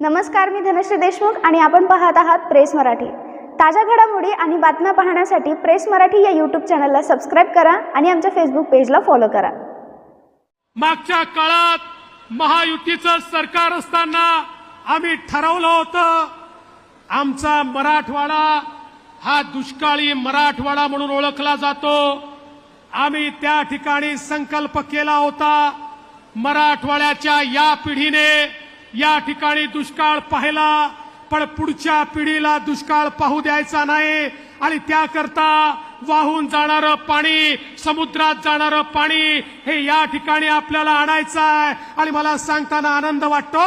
नमस्कार मी धनश्री देशमुख आणि आपण पाहत आहात प्रेस मराठी. ताज्या घडामोडी आणि बातम्या पाहण्यासाठी प्रेस मराठी या यूट्यूब चॅनलला सबस्क्राईब करा आणि आमच्या फेसबुक पेजला फॉलो करा. मागच्या काळात महायुतीचं सरकार असताना आम्ही ठरवलं होतं आमचा मराठवाडा हा दुष्काळी मराठवाडा म्हणून ओळखला जातो. आम्ही त्या ठिकाणी संकल्प केला होता मराठवाड्याच्या या पिढीने या ठिकाणी दुष्काळ पाहिला पण पुढच्या पिढीला दुष्काळ पाहू द्यायचा नाही. आणि त्याकरता वाहून जाणारं पाणी समुद्रात जाणारं पाणी हे या ठिकाणी आपल्याला आणायचं आहे. आणि मला सांगताना आनंद वाटतो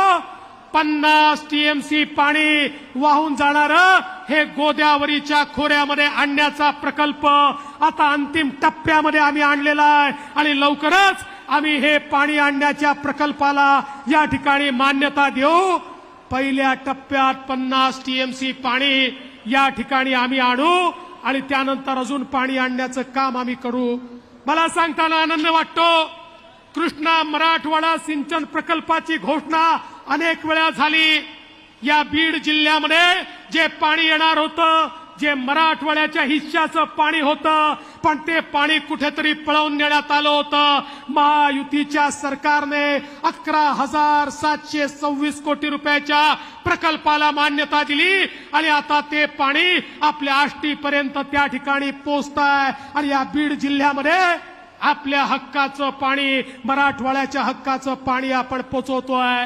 पन्नास टीएमसी पाणी वाहून जाणारं हे गोदावरीच्या खोऱ्यामध्ये आणण्याचा प्रकल्प आता अंतिम टप्प्यामध्ये आम्ही आणलेला आहे. आणि लवकरच आम्ही हे पाणी आणण्याच्या प्रकल्पाला या ठिकाणी मान्यता देऊ. पहिल्या टप्प्यात पन्नास टीएमसी पाणी या ठिकाणी आम्ही आणू आणि त्यानंतर अजून पाणी आणण्याचं काम आम्ही करू. मला सांगताना आनंद वाटतो. कृष्णा मराठवाडा सिंचन प्रकल्पाची घोषणा अनेक वेळा झाली. या बीड जिल्ह्यामध्ये जे पाणी येणार होतं जे मराठवाड्याच्या हिश्श्याचं पाणी होतं पण ते पाणी कुठेतरी पळवून नेण्यात आलं होतं. महायुतीच्या सरकारने अकरा हजार सातशे सव्वीस कोटी रुपयाच्या प्रकल्पाला मान्यता दिली आणि आता ते पाणी आपल्या आष्टीपर्यंत त्या ठिकाणी पोचत आहे आणि या बीड जिल्ह्यामध्ये आपल्या हक्काचं पाणी मराठवाड्याच्या हक्काचं पाणी आपण पोचवतोय.